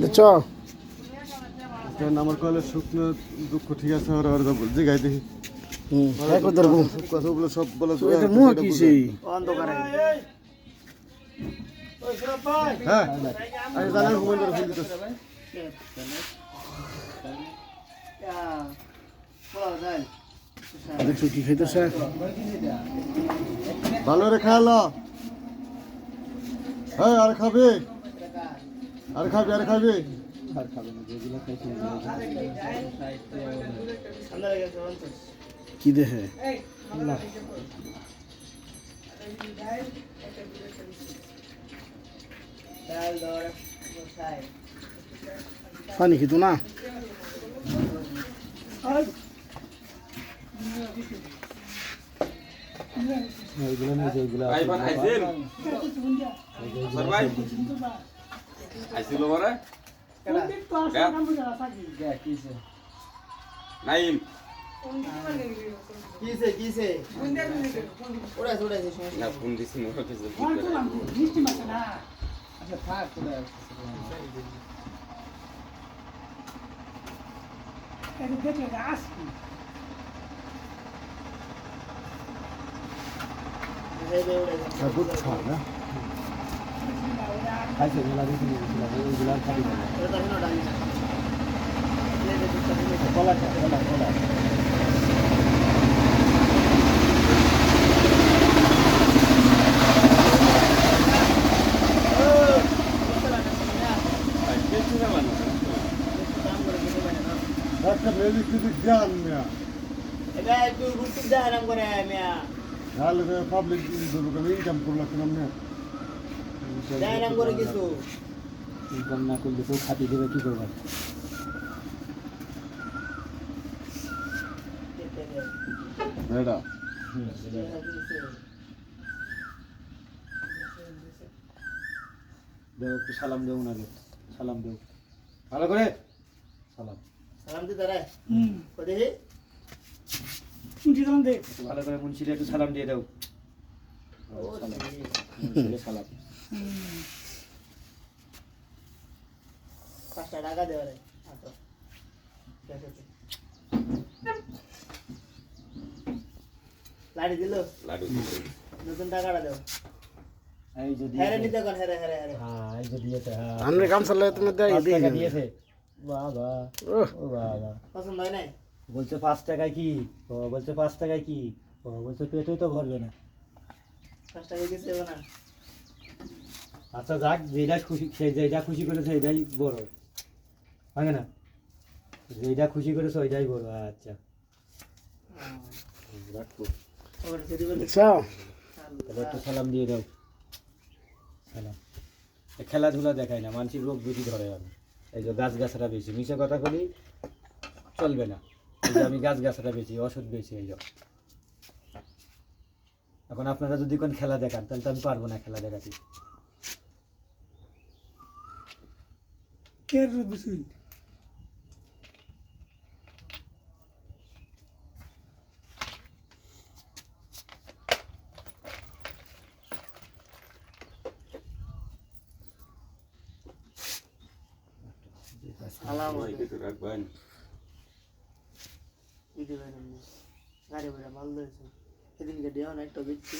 বুঝছ কারণ আমার কলের শুকনো দুঃখ ঠিক আছে আর আর বলছি গাই দেখি। হুম এক ধরবো সব কথাগুলো সব বলা এটা মুহ কি সেই? হ্যাঁ। আমি জানাই ঘুমাই ধরে ফোন দিতেছি। দেখছ কি খাইতেছে? ভালো রে খায়ালো হ্যাঁ আর খাবে। আর খাবে আর খাবে। কি দেখে পানি খেতো না? ভাই ভাই আইছেন সর ভাই আইছিল বরে নাইম কিসে কিসে ওড়াইছে ওড়াইছে না ফোন দিছি মোর কাছে আচ্ছা থাক তোরা এই বে ওড়াইছে ঠাকুর ছাড় না ওটা তো হিনো ডালি এই যে দুধটা হিনো দাম করে দিতে পারে না একটা মেয়ে কিছু জ্ঞান মিয়া এটা একটু রুটি আরাম করে মিয়া তাহলে পাবলিক ইনকাম করল আরাম করে কিছু। ইনকাম না করলে কেউ খাতি দেবে কি করবে? এটা দেও একটু সালাম দেও না সালাম দেও। ভালো করে? সালাম। সালাম দিতে রে। কই দেখি একটু ভালো করে মুন্সিরে একটু সালাম দিয়ে দাও। সালাম। পাঁচটা টাকা দেওয়া রে আছে। লাড়ি দিল? লাডু নতুন টাকাটা দেও। এই যদি হেরে নিতে কোন হেরে হেরে হেরে হ্যাঁ এই যে দিয়েছে। হ্যাঁ বলছে পাঁচ টাকায় কি? ও বলছে পাঁচ টাকায় কি? ও বলছে পেটেই তো ভরবে না। পাঁচ টাকা গেছে না? আচ্ছা যাক যেটা খুশি সে যেটা খুশি করেছে এটাই বড়। হয় না? যেটা খুশি করেছে ওইটাই বড় আচ্ছা। তাহলে একটু সালাম দিয়ে দাও। সালাম। খেলাধুলা দেখায় না মানসিক রোগ বেশি ধরে আমি এই যে গাছ গাছরা বেশি মিশে কথা বলি চলবে না। আমি গাছ গাছরা বেশি ওষুধ বেশি এই এখন আপনারা যদি কোন খেলা দেখান তাহলে তো আমি পারব না খেলা দেখাতে। সালাম ভাই কিছু দিদি ভাই গাড়ি ভাড়া মাল দিয়েছে সেদিনকে দেওয়া না বেচছি।